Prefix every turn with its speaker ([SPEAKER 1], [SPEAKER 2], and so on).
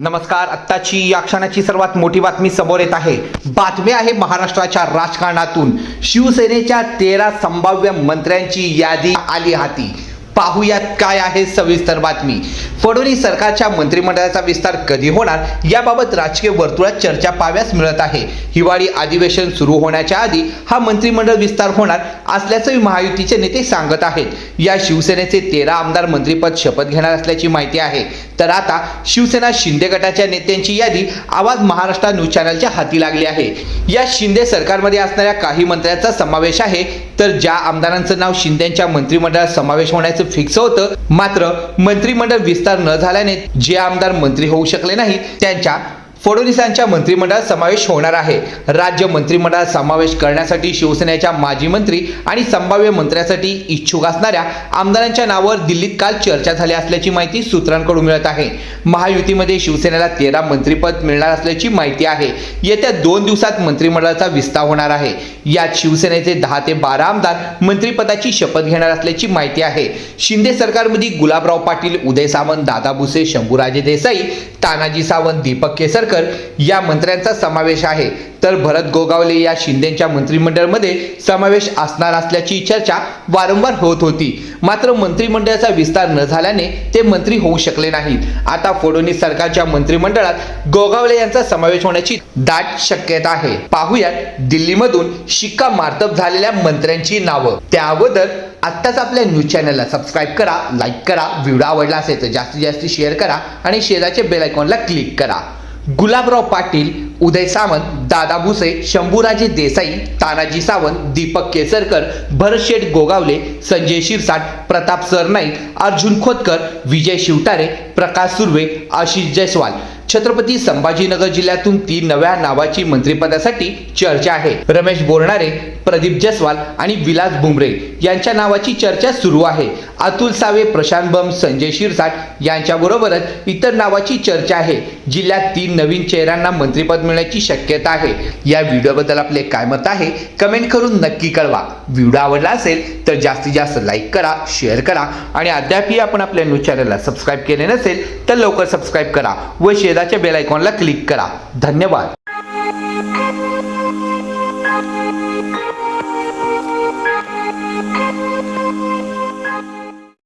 [SPEAKER 1] नमस्कार आत्ताची या क्षणाची सर्वात मोठी बातमी समोर येत आहे. बातमी आहे महाराष्ट्राच्या राजकारणातून. शिवसेनेच्या तेरा संभाव्य मंत्र्यांची यादी आली हाती. पाहूयात काय आहे सविस्तर बातमी. फडणवीस सरकारच्या मंत्रिमंडळाचा विस्तार कधी होणार याबाबत राजकीय वर्तुळात चर्चा पाव्यास मिळत आहे. हिवाळी अधिवेशन सुरू होण्याच्या आधी हा मंत्रिमंडळ विस्तार होणार असल्याचंही महायुतीचे नेते सांगत आहेत. या शिवसेनेचे तेरा आमदार मंत्रिपद शपथ घेणार असल्याची माहिती आहे. तर आता शिवसेना शिंदे गटाच्या नेत्यांची यादी आवाज महाराष्ट्र न्यूज चॅनलच्या हाती लागली आहे. या शिंदे सरकारमध्ये असणाऱ्या काही मंत्र्यांचा समावेश आहे. तर ज्या आमदारांचं नाव शिंदेच्या मंत्रिमंडळात समावेश होण्याचं फिक्स होतं. मात्र मंत्रिमंडळ विस्तार न झाल्याने जे आमदार मंत्री होऊ शकले नाही त्यांच्या फडणवीसांच्या मंत्रिमंडळात समावेश होणार आहे. राज्य मंत्रिमंडळात समावेश करण्यासाठी शिवसेनेच्या माजी मंत्री आणि संभाव्य मंत्र्यासाठी इच्छुक असणाऱ्या आमदारांच्या नावावर दिल्लीत काल चर्चा झाली असल्याची माहिती सूत्रांकडून मिळत आहे. महायुतीमध्ये शिवसेनेला तेरा मंत्रिपद मिळणार असल्याची माहिती आहे. येत्या दोन दिवसात मंत्रिमंडळाचा विस्तार होणार आहे. यात शिवसेनेचे दहा ते बारा आमदार मंत्रिपदाची शपथ घेणार असल्याची माहिती आहे. शिंदे सरकारमध्ये गुलाबराव पाटील उदय सावंत दादा भुसे शंभूराजे देसाई तानाजी सावंत दीपक केसर केसरकर या मंत्र्यांचा समावेश आहे. तर भरत गोगावले या शिंदेच्या मंत्रिमंडळमध्ये समावेश असणार असल्याची चर्चा वारंवार होत होती. मात्र मंत्रिमंडळाचा विस्तार न झाल्याने ते मंत्री होऊ शकले नाहीत. आता फडणवीस सरकारच्या मंत्रिमंडळात गोगावले यांचा समावेश होण्याची दाट शक्यता आहे. पाहुयात दिल्लीमधून शिक्का मार्तब झालेल्या मंत्र्यांची नावं. त्या अगोदर आत्ताच आपल्या न्यूज चॅनलला सबस्क्राईब करा लाईक करा व्हिडिओ आवडला असेल तर जास्तीत जास्त शेअर करा आणि शेजारच्या बेल आयकॉनला क्लिक करा. गुलाबराव पाटील उदय सावंत दादा भुसे शंभूराजे देसाई तानाजी सावंत दीपक केसरकर भरतशेठ गोगावले संजय शिरसाट प्रताप सरनाईक अर्जुन खोतकर विजय शिवतारे प्रकाश सुर्वे आशिष जयस्वाल. छत्रपती संभाजीनगर जिल्ह्यातून तीन नव्या नावाची मंत्रिपदासाठी चर्चा आहे. रमेश बोरणारे प्रदीप जयस्वाल आणि विलास बुमरे यांच्या नावाची चर्चा सुरू आहे. अतुल सावे प्रशांत बम संजय शिरसाट यांच्याबरोबरच इतर नावाची चर्चा आहे. जिल्ह्यात तीन नवीन चेहऱ्यांना मंत्रिपद मिळण्याची शक्यता आहे. या व्हिडिओबद्दल आपले काय मत आहे कमेंट करून नक्की कळवा. व्हिडिओ आवडला असेल तर जास्तीत जास्त लाईक करा शेअर करा आणि अद्यापही आपण आपल्या न्यूज चॅनलला सबस्क्राईब केले नसेल तर लवकर सबस्क्राईब करा व शेजारच्या बेल आयकॉनला क्लिक करा. धन्यवाद.